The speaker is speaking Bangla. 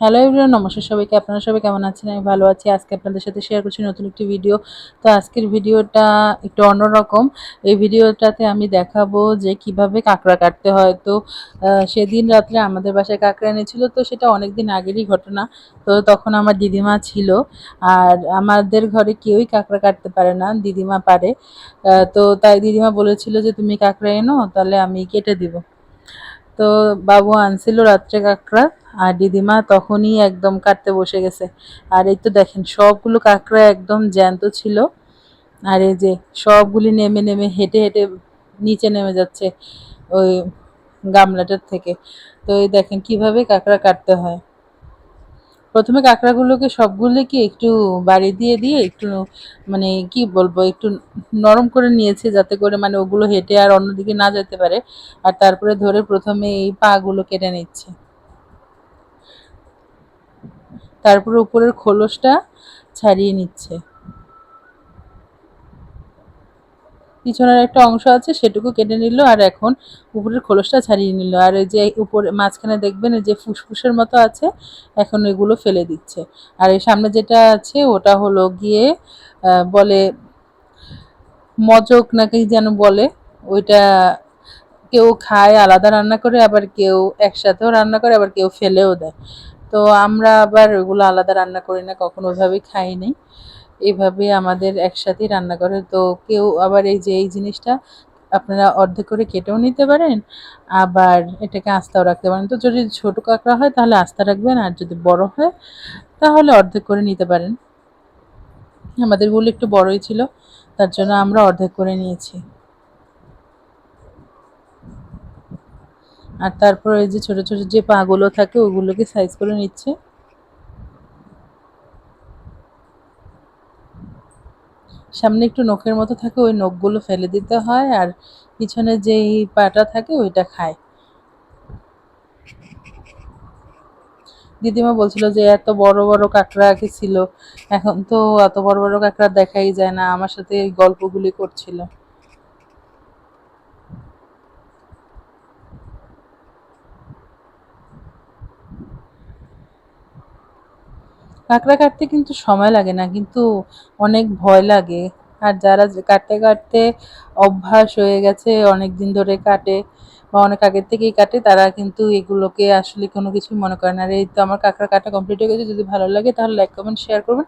হ্যালো এভরিওয়ান নমস্কার সবাইকে। আপনারা সবাই কেমন আছেন? আমি ভালো আছি। আজকে আপনাদের সাথে শেয়ার করছি নতুন একটি ভিডিও তো আজকের ভিডিওটা একটু অন্যরকম। এই ভিডিওটাতে আমি দেখাবো যে কীভাবে কাঁকড়া কাটতে হয়। তো সেদিন রাত্রে আমাদের বাসায় কাঁকড়া এনেছিল। তো সেটা অনেক দিন আগেরই ঘটনা। তো তখন আমার দিদিমা ছিল। আর আমাদের ঘরে কেউই কাঁকড়া কাটতে পারে না। দিদিমা পারে। তো তাই দিদিমা বলেছিল যে, তুমি কাঁকড়া এনো, তাহলে আমি কেটে দিব। তো বাবু আনছিল রাত্রে কাঁকড়া, আর দিদিমা তখনই একদম কাটতে বসে গেছে। আর এই তো দেখেন, সবগুলো কাঁকড়া একদম জ্যান্ত ছিল। আর এই যে সবগুলি নেমে নেমে হেঁটে হেঁটে নিচে নেমে যাচ্ছে ওই গামলাটার থেকে। তো এই দেখেন, কীভাবে কাঁকড়া কাটতে হয়। প্রথমে কাঁকড়াগুলোকে সবগুলোকে একটু বাড়ি দিয়ে দিয়ে একটু মানে কি বলব, একটু নরম করে নিয়েছে যাতে করে মানে ওগুলো হেঁটে আর অন্যদিকে না যেতে পারে। আর তারপরে ধরে প্রথমে এই পাগুলো কেটে নিচ্ছে। তারপরে উপরের খোলসটা ছাড়িয়ে নিচ্ছে। পিছনের একটা অংশ আছে, সেটুকু কেটে নিল আর এখন উপরের খোলসটা ছাড়িয়ে নিল। আর এই যে উপরে মাঝখানে দেখবেন যে ফুসফুসের মতো আছে, এখন এগুলো ফেলে দিচ্ছে। আর এই সামনে যেটা আছে, ওটা হলো গিয়ে বলে মজক নাকি যেন বলে, ওইটা কেউ খায়, আলাদা রান্না করে, আবার কেউ একসাথেও রান্না করে, আবার কেউ ফেলেও দেয়। তো আমরা আবার ওগুলো আলাদা রান্না করি না, কখনো ওইভাবেই খাই নাই। এইভাবে আমাদের একসাথেই রান্না করে। তো কেউ আবার এই যে, এই জিনিসটা আপনারা অর্ধেক করে কেটেও নিতে পারেন, আবার এটাকে আস্তাও রাখতে পারেন। তো যদি ছোট কাঁকড়া হয় তাহলে আস্তা রাখবেন, আর যদি বড় হয় তাহলে অর্ধেক করে নিতে পারেন। আমাদেরগুলো একটু বড়ই ছিল, তার জন্য আমরা অর্ধেক করে নিয়েছি। আর তারপর যে ছোট ছোট যে পাগুলো থাকে ওগুলোকে সাইজ করে নিচ্ছে। সামনে একটু নখের মতো থাকে, ওই নখগুলো ফেলে দিতে হয় আর পিছনে যেই পাটা থাকে ওইটা খায়। দিদিমা বলছিল যে, এত বড় বড় কাঁকড়া আগে ছিল, এখন তো এত বড় বড় কাঁকড়া দেখাই যায় না, আমার সাথে এই গল্পগুলি করছিল। কাঁকড়া কাটতে কিন্তু সময় লাগে না, কিন্তু অনেক ভয় লাগে। আর যারা কাটতে কাটতে অভ্যাস হয়ে গেছে অনেক দিন ধরে কাটে বা অনেক আগের থেকেই কাটে, তারা কিন্তু এগুলোকে আসলে কোনো কিছুই মনে করে না। আর এই তো আমার কাঁকড়া কাটা কমপ্লিট হয়ে গেছে, যদি ভালো লাগে তাহলে লাইক কমেন্ট শেয়ার করবেন।